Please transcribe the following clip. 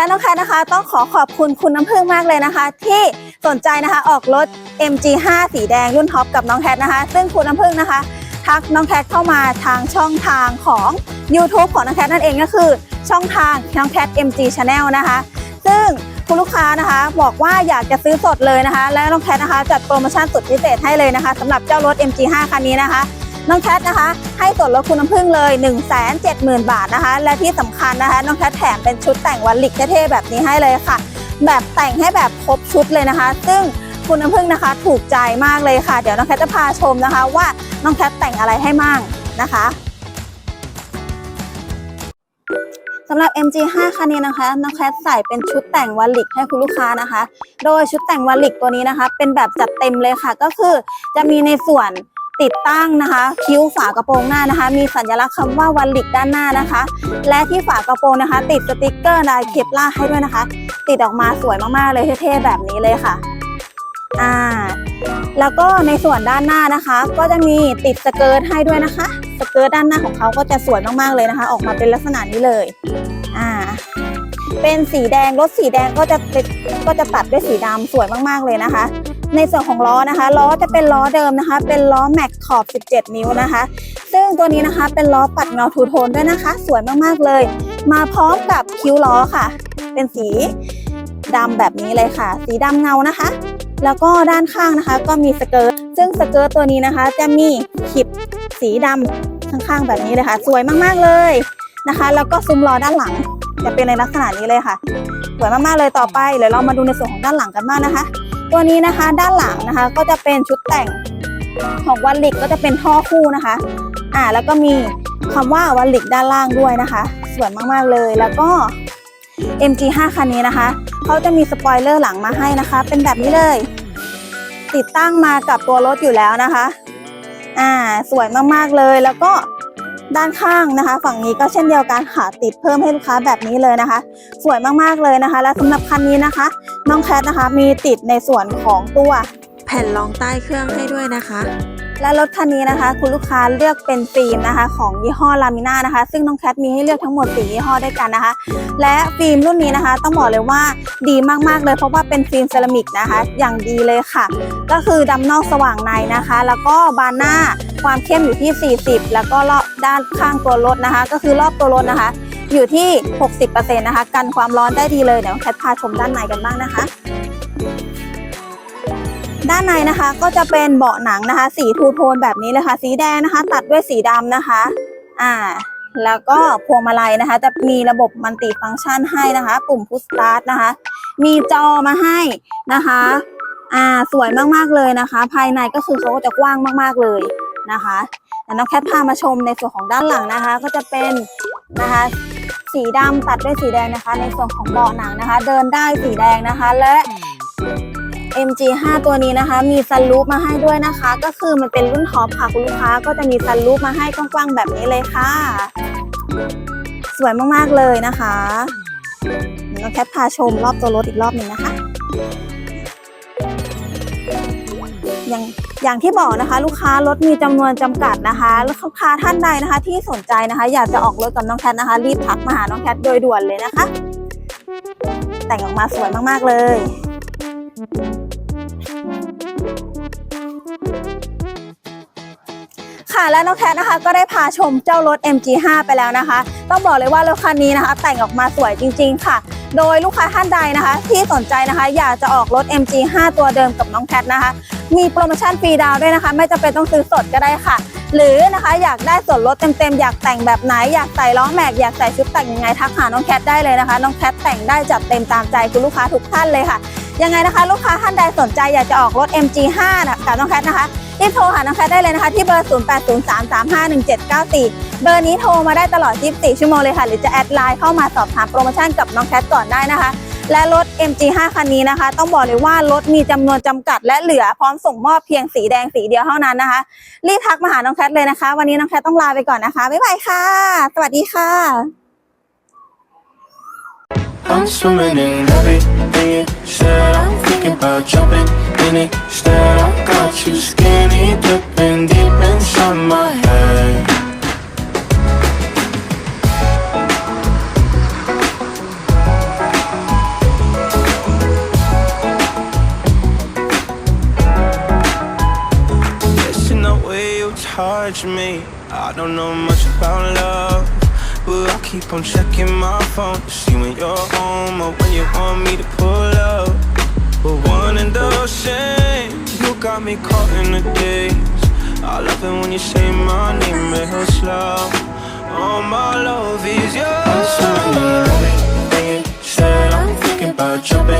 และน้องแคทนะคะ ต้องขอขอบคุณคุณน้ำพึ่งมากเลยนะคะ ที่สนใจนะคะออกรถ MG5 สีแดงรุ่นท็อปกับน้องแคทนะคะ ซึ่งคุณน้ำพึ่งนะคะ ทักน้องแคทเข้ามาทางช่องทางของ YouTube ของน้องแคทนั่นเองก็คือ ช่องทางน้องแคท MG Channel นะคะ ซึ่งคุณลูกค้านะคะ บอกว่าอยากจะซื้อสดเลยนะคะ และน้องแคทนะคะจัดโปรโมชั่นสุดพิเศษให้เลยนะคะสำหรับเจ้ารถ MG5 คันนี้นะคะ น้องแคทนะคะ ให้ส่วนลดคุณน้ำพึ่งเลย 1 7 0 0 0 0 บาทนะคะ และที่สำคัญนะคะ น้องแคทแถมเป็นชุดแต่งวันลิกเท่ๆแบบนี้ให้เลยค่ะ แบบแต่งให้แบบครบชุดเลยนะคะ ซึ่งคุณน้ำพึ่งนะคะ ถูกใจมากเลยค่ะ เดี๋ยวน้องแคทจะพาชมนะคะ ว่าน้องแคทแต่งอะไรให้มั่งนะคะสำหรับ MG5 คันนี้นะคะน้องแคทใส่เป็นชุดแต่งวันลิกให้คุณลูกค้านะคะ โดยชุดแต่งวันลิกตัวนี้นะคะ เป็นแบบจัดเต็มเลยค่ะ ก็คือจะมีในส่วน ติดตั้งนะคะ คิ้วฝากระโปรงหน้านะคะ มีสัญลักษณ์คำว่าวันลิกด้านหน้านะคะ และที่ฝากระโปรงนะคะ ติดสติกเกอร์ลายเคปล่าให้ด้วยนะคะ ติดออกมาสวยมากๆเลยเท่ๆแบบนี้เลยค่ะอ่าแล้วก็ในส่วนด้านหน้านะคะ ก็จะมีติดสเกิร์ตให้ด้วยนะคะ สเกิร์ตด้านหน้าของเขาก็จะสวยมากๆเลยนะคะ ออกมาเป็นลักษณะนี้เลยอ่าเป็นสีแดงรถสีแดงก็จะเป็นก็จะตัดด้วยสีดำสวยมากๆเลยนะคะ ในส่วนของล้อนะคะ ล้อจะเป็นล้อเดิมนะคะ เป็นล้อแม็กขอบ 17 นิ้วนะคะ ซึ่งตัวนี้นะคะเป็นล้อปัดเงาทูโทนด้วยนะคะ สวยมากๆเลย มาพร้อมกับคิ้วล้อค่ะ เป็นสีดำแบบนี้เลยค่ะ สีดำเงานะคะ แล้วก็ด้านข้างนะคะ ก็มีสเกิร์ตซึ่งสเกิร์ตตัวนี้นะคะ จะมีขีดสีดำข้างๆแบบนี้เลยค่ะ สวยมากๆเลยนะคะ แล้วก็ซุ้มล้อด้านหลังจะเป็นในลักษณะนี้เลยค่ะ สวยมากๆเลยต่อไปเดี๋ยวเรามาดูในส่วนของด้านหลังกันบ้างนะคะ ตัวนี้นะคะด้านหลังนะคะก็จะเป็นชุดแต่งของวันลิกก็จะเป็นท่อคู่นะคะ อ่าแล้วก็มีคำว่าวันลิกด้านล่างด้วยนะคะ สวยมากๆเลยแล้วก็ MG5 คันนี้นะคะเขาจะมีสปอยเลอร์หลังมาให้นะคะ เป็นแบบนี้เลย ติดตั้งมากับตัวรถอยู่แล้วนะคะ อ่า สวยมากๆเลยแล้วก็ ด้านข้างนะคะ ฝั่งนี้ก็เช่นเดียวกันค่ะติดเพิ่มให้ลูกค้าแบบนี้เลยนะคะ สวยมากๆเลยนะคะ และสำหรับคันนี้นะคะ น้องแคทนะคะ มีติดในส่วนของตัวแผ่นรองใต้เครื่องให้ด้วยนะคะ และรถคันนี้นะคะ คุณลูกค้าเลือกเป็นฟิล์มนะคะ ของยี่ห้อลามิน่านะคะ ซึ่งน้องแคทมีให้เลือกทั้งหมด4ยี่ห้อด้วยกันนะคะ และฟิล์มรุ่นนี้นะคะ ต้องบอกเลยว่าดีมากๆเลย เพราะว่าเป็นฟิล์มเซรามิกนะคะ อย่างดีเลยค่ะ ก็คือดำนอกสว่างในนะคะ แล้วก็บานหน้าความเข้มอยู่ที่ 40 แล้วก็รอบ ด้านข้างตัวรถนะคะ ก็คือรอบตัวรถนะคะ อยู่ที่ 60%นะคะ กันความร้อนได้ดีเลยเดี๋ยวแคทพาชมด้านในกันบ้างนะคะ ด้านในนะคะก็จะเป็นเบาะหนังนะคะ สีทูโทนแบบนี้เลยค่ะ สีแดงนะคะ ตัดด้วยสีดำนะคะ อ่าแล้วก็พวงมาลัยนะคะ จะมีระบบมัลติฟังก์ชันให้นะคะ ปุ่มพุชสตาร์ทนะคะ มีจอมาให้นะคะ อ่าสวยมากๆเลยนะคะ ภายในก็คือเขาก็จะกว้างมากๆเลยนะคะ น้องแคทพามาชมในส่วนของด้านหลังนะคะ ก็จะเป็นนะคะสีดำตัดด้วยสีแดงนะคะ ในส่วนของเบาะหนังนะคะ เดินได้สีแดงนะคะและ MG5 ตัวนี้นะคะ มีซันรูฟมาให้ด้วยนะคะ ก็คือมันเป็นรุ่นท็อปค่ะคุณลูกค้าก็จะมีซันรูฟมาให้กว้างๆแบบนี้เลยค่ะ สวยมากๆเลยนะคะน้องแคทพาชมรอบตัวรถอีกรอบหนึ่งนะคะ อย่างอย่างที่บอกนะคะ ลูกค้ารถมีจำนวนจำกัดนะคะแล้วลูกค้าท่านใดนะคะ ที่สนใจนะคะ อยากจะออกรถกับน้องแคทนะคะ รีบทักมาหาน้องแคทโดยด่วนเลยนะคะ แต่งออกมาสวยมากๆเลยค่ะและน้องแคทนะคะก็ได้พาชมเจ้ารถ MG5 ไปแล้วนะคะ ต้องบอกเลยว่ารถคันนี้นะคะ แต่งออกมาสวยจริง ๆ ค่ะ โดยลูกค้าท่านใดนะคะ ที่สนใจนะคะ อยากจะออกรถ MG5 ตัวเดิมกับน้องแคทนะคะ มีโปรโมชั่นฟรีดาวด้วยนะคะ ไม่จำเป็นต้องซื้อสดก็ได้ค่ะ หรือนะคะอยากได้ส่วนลดเต็มๆ อยากแต่งแบบไหน อยากใส่ล้อแม็ก อยากใส่ชุดแต่งยังไงทักหาน้องแคทได้เลยนะคะ น้องแคทแต่งได้จัดเต็มตามใจคุณลูกค้าทุกท่านเลยค่ะ ยังไงนะคะลูกค้าท่านใดสนใจอยากจะออกรถ MG5 นะกับน้องแคทนะคะรีบโทรหาน้องแคทได้เลยนะคะที่เบอร์ 0803351794 เบอร์นี้โทรมาได้ตลอด 24 ชั่วโมงเลยค่ะ หรือจะแอดไลน์เข้ามาสอบถามโปรโมชั่นกับน้องแคทก่อนได้นะคะ และรถ MG5 คันนี้นะคะ ต้องบอกเลยว่ารถมีจำนวนจำกัดและเหลือพร้อมส่งมอบเพียงสีแดงสีเดียวเท่านั้นนะคะ รีบทักมาหาน้องแคทเลยนะคะ วันนี้น้องแคทต้องลาไปก่อนนะคะ บ๊ายบายค่ะ สวัสดีค่ะ I'm swimming in everything you said. I'm thinking about jumping in it. Instead, I got you skinny dipping of me. I don't know much about love. But I keep on checking my phone to see when you're home or when you want me to pull up. But one and the same, you got me caught in the days. I love it when you say my name real slow. All my love is yours. I'm sorry, you said, I'm thinking about jumping.